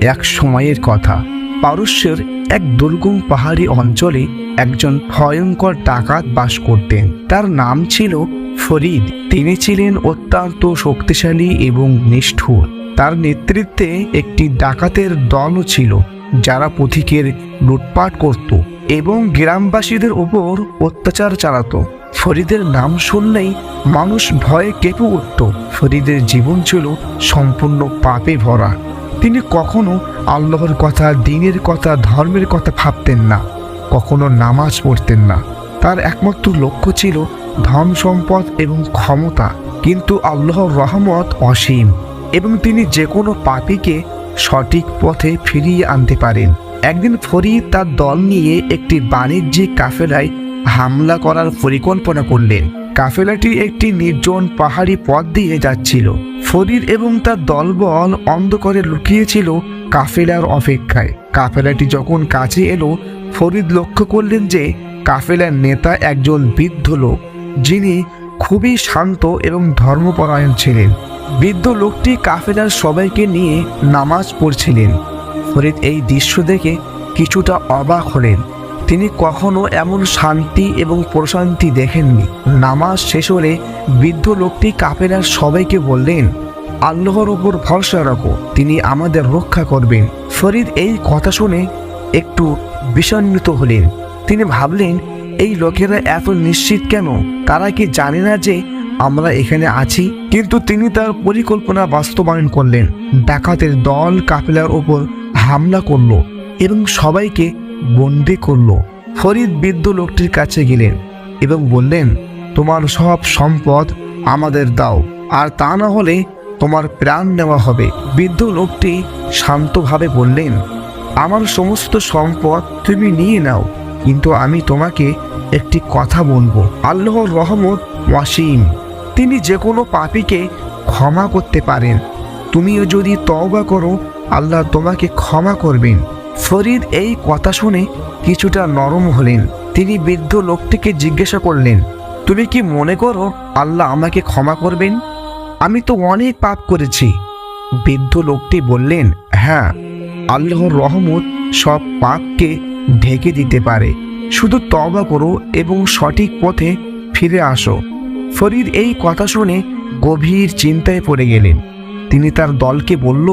এক সময়ের কথা। পারস্যের এক দুর্গম পাহাড়ি অঞ্চলে একজন ভয়ঙ্কর ডাকাত বাস করতেন। তার নাম ছিল ফরিদ। তিনি ছিলেন অত্যন্ত শক্তিশালী এবং নিষ্ঠুর। তার নেতৃত্বে একটি ডাকাতের দলও ছিল, যারা পথিকের লুটপাট করত এবং গ্রামবাসীদের উপর অত্যাচার চালাতো। ফরিদের নাম শুনলেই মানুষ ভয়ে কেঁপে উঠত। ফরিদের জীবন ছিল সম্পূর্ণ পাপে ভরা। তিনি কখনো আল্লাহর কথা, দিনের কথা, ধর্মের কথা ভাবতেন না। কখনো নামাজ পড়তেন না। তার একমাত্র লক্ষ্য ছিল ধন সম্পদ এবং ক্ষমতা। কিন্তু আল্লাহর রহমত অসীম এবং তিনি যে কোনো পাপীকে সঠিক পথে ফিরিয়ে আনতে পারেন। একদিন ফরিদ তার দল নিয়ে একটি বাণিজ্যিক কাফেলায় হামলা করার পরিকল্পনা করলেন। কাফেলাটি একটি নির্জন পাহাড়ি পথ দিয়ে যাচ্ছিল। ফরিদ এবং তার দলবল অন্ধকারে লুকিয়েছিল কাফেলার অপেক্ষায়। কাফেলাটি যখন কাছে এলো ফরিদ লক্ষ্য করলেন যে কাফেলার নেতা একজন বৃদ্ধ লোক, যিনি খুবই শান্ত এবং ধর্মপরায়ণ ছিলেন। বৃদ্ধ লোকটি কাফেলার সবাইকে নিয়ে নামাজ পড়ছিলেন। ফরিদ এই দৃশ্য দেখে কিছুটা অবাক হলেন। তিনি কখনো এমন শান্তি এবং প্রশান্তি দেখেননি। নামাজ শেষ হলে বৃদ্ধ লোকটি কাফেলার সবাইকে বললেন, আল্লাহর ওপর ভরসা রাখো, তিনি আমাদের রক্ষা করবেন। ফরিদ এই কথা শুনে একটু বিষণ্ণিত হলেন। তিনি ভাবলেন, এই লোকেরা এত নিশ্চিত কেন? তারা কি জানে না যে আমরা এখানে আছি? কিন্তু তিনি তার পরিকল্পনা বাস্তবায়ন করলেন। ডাকাতের দল কাফেলার ওপর হামলা করল এবং সবাইকে বন্দি করল। ফরিদ বৃদ্ধ লোকটির কাছে গেলেন এবং বললেন, তোমার সব সম্পদ আমাদের দাও, আর তা না হলে তোমার প্রাণ নেওয়া হবে। বৃদ্ধ লোকটি শান্তভাবে বললেন, আমার সমস্ত সম্পদ তুমি নিয়ে নাও, কিন্তু আমি তোমাকে একটি কথা বলব। আল্লাহর রহমত ওয়াসিম। তিনি যে কোনো পাপীকে ক্ষমা করতে পারেন। তুমিও যদি তওবা করো, আল্লাহ তোমাকে ক্ষমা করবেন। ফরিদ এই কথা শুনে কিছুটা নরম হলেন। তিনি বৃদ্ধ লোকটিকে জিজ্ঞাসা করলেন, তুমি কি মনে করো আল্লাহ আমাকে ক্ষমা করবেন? আমি তো অনেক পাপ করেছি। বৃদ্ধ লোকটি বললেন হ্যাঁ আল্লাহর রহমত সব পাপকে ঢেকে দিতে পারে। শুধু তবা করো এবং সঠিক পথে ফিরে আসো। ফরিদ এই কথা শুনে গভীর চিন্তায় পড়ে গেলেন। তিনি তার দলকে বলল,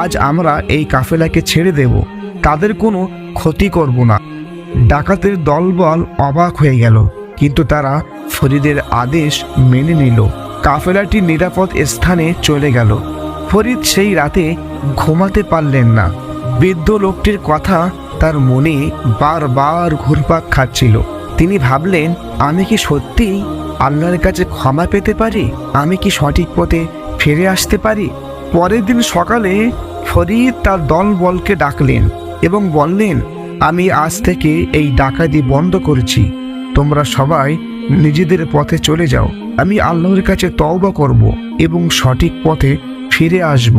আজ আমরা এই কাফেলাকে ছেড়ে দেব। তাদের কোনো ক্ষতি করব না। ডাকাতের দলবল অবাক হয়ে গেল, কিন্তু তারা ফরিদের আদেশ মেনে নিল। কাফেলাটি নিরাপদ স্থানে চলে গেল। ফরিদ সেই রাতে ঘুমাতে পারলেন না। বৃদ্ধ লোকটির কথা তার মনে বারবার ঘুরপাক খাচ্ছিল। তিনি ভাবলেন, আমি কি সত্যিই আল্লাহর কাছে ক্ষমা পেতে পারি? আমি কি সঠিক পথে ফিরে আসতে পারি? পরের দিন সকালে ফরিদ তার দল বলকে ডাকলেন। এবং বললেন, আমি আজ থেকে এই ডাকাতি বন্ধ করেছি। তোমরা সবাই নিজেদের পথে চলে যাও। আমি আল্লাহর কাছে তওবা করব এবং সঠিক পথে ফিরে আসব।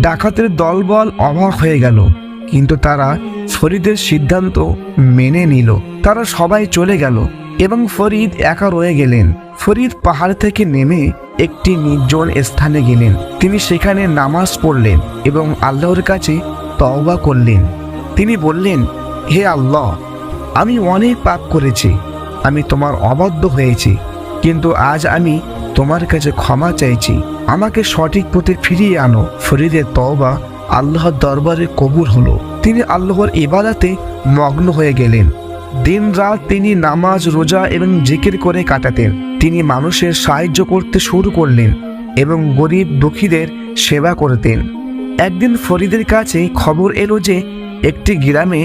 ডাকাতের দলবল অবাক হয়ে গেল, কিন্তু তারা ফরিদের সিদ্ধান্ত মেনে নিল। তারা সবাই চলে গেল এবং ফরিদ একা রয়ে গেলেন। ফরিদ পাহাড় থেকে নেমে একটি নির্জন স্থানে গেলেন। তিনি সেখানে নামাজ পড়লেন এবং আল্লাহর কাছে তওবা করলেন। তিনি বললেন, হে আল্লাহ, আমি অনেক পাপ করেছি। আমি তোমার অবাধ্য হয়েছি। কিন্তু আজ আমি তোমার কাছে ক্ষমা চাইছি। আমাকে সঠিক পথে ফিরিয়ে আনো। ফরিদের তওবা আল্লাহর দরবারে কবুল হলো। তিনি আল্লাহর ইবাদাতে মগ্ন হয়ে গেলেন। দিন রাত তিনি নামাজ, রোজা এবং জিকির করে কাটাতেন। তিনি মানুষের সাহায্য করতে শুরু করলেন এবং গরিব দুঃখীদের সেবা করতেন। একদিন ফরিদের কাছে খবর এলো যে একটি গ্রামে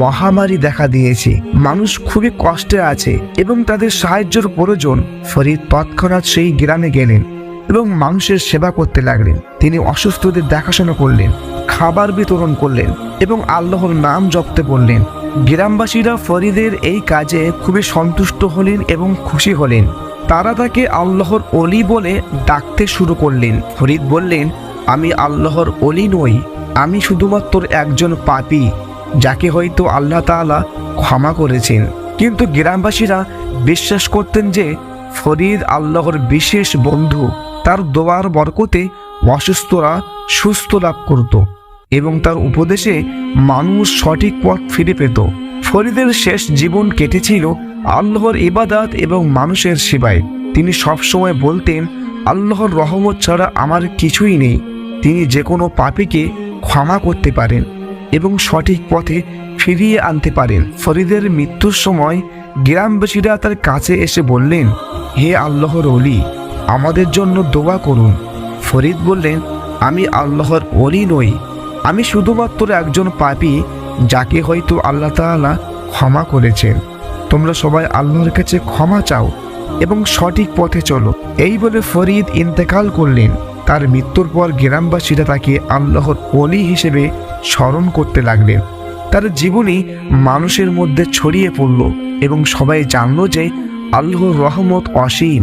মহামারী দেখা দিয়েছে। মানুষ খুবই কষ্টে আছে এবং তাদের সাহায্যের প্রয়োজন। ফরিদ তৎক্ষণাৎ সেই গ্রামে গেলেন এবং মানুষের সেবা করতে লাগলেন। তিনি অসুস্থদের দেখাশোনা করলেন, খাবার বিতরণ করলেন এবং আল্লাহর নাম জপতে বললেন। গ্রামবাসীরা ফরিদের এই কাজে খুবই সন্তুষ্ট হলেন এবং খুশি হলেন। তারা তাকে আল্লাহর অলি বলে ডাকতে শুরু করলেন। ফরিদ বললেন, আমি আল্লাহর অলি নই আমি শুধুমাত্র একজন পাপী, যাকে হয়তো আল্লাহ তাআলা ক্ষমা করেছেন। কিন্তু গ্রামবাসীরা বিশ্বাস করতেন যে ফরিদ আল্লাহর বিশেষ বন্ধু, তার দোয়ার বরকতে অসুস্থরা সুস্থ লাভ করত এবং তার উপদেশে মানুষ সঠিক পথ ফিরে পেত। ফরিদের শেষ জীবন কেটেছিল আল্লাহর ইবাদাত এবং মানুষের সেবায়। তিনি সবসময় বলতেন, আল্লাহর রহমত ছাড়া আমার কিছুই নেই। তিনি যে কোনো পাপীকে ক্ষমা করতে পারেন এবং সঠিক পথে ফিরিয়ে আনতে পারেন। ফরিদের মৃত্যুর সময় গ্রামবাসীরা তার কাছে এসে বললেন, হে আল্লাহর অলি আমাদের জন্য দোয়া করুন। ফরিদ বললেন, আমি আল্লাহর অলি নই। আমি শুধুমাত্র একজন পাপী যাকে হয়তো আল্লাহ তাআলা ক্ষমা করেছেন। তোমরা সবাই আল্লাহর কাছে ক্ষমা চাও এবং সঠিক পথে চলো। এই বলে ফরিদ ইন্তেকাল করলেন। তার মৃত্যুর পর গ্রামবাসীরা তাকে আল্লাহর অলি হিসেবে স্মরণ করতে লাগলেন। তার জীবনী মানুষের মধ্যে ছড়িয়ে পড়ল এবং সবাই জানল যে আল্লাহর রহমত অসীম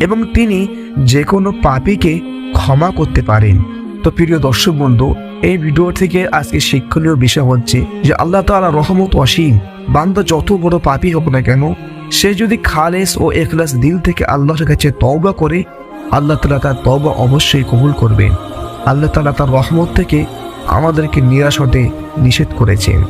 এবং তিনি যে কোনো পাপীকে ক্ষমা করতে পারেন। তো প্রিয় দর্শক বন্ধু, এই ভিডিও থেকে আজকে শিক্ষণীয় বিষয় হচ্ছে যে আল্লাহ তাআলা রহমত অসীম, বান্দা যত বড় পাপী হোক না কেন, সে যদি খালেস ও এখলাস দিল থেকে আল্লাহর কাছে তওবা করে আল্লাহ তালা তার তবা অবশ্যই কবুল করবেন। আল্লাহ তালা তার রহমত থেকে আমাদেরকে নিরাশ হতে নিষেধ করেছেন।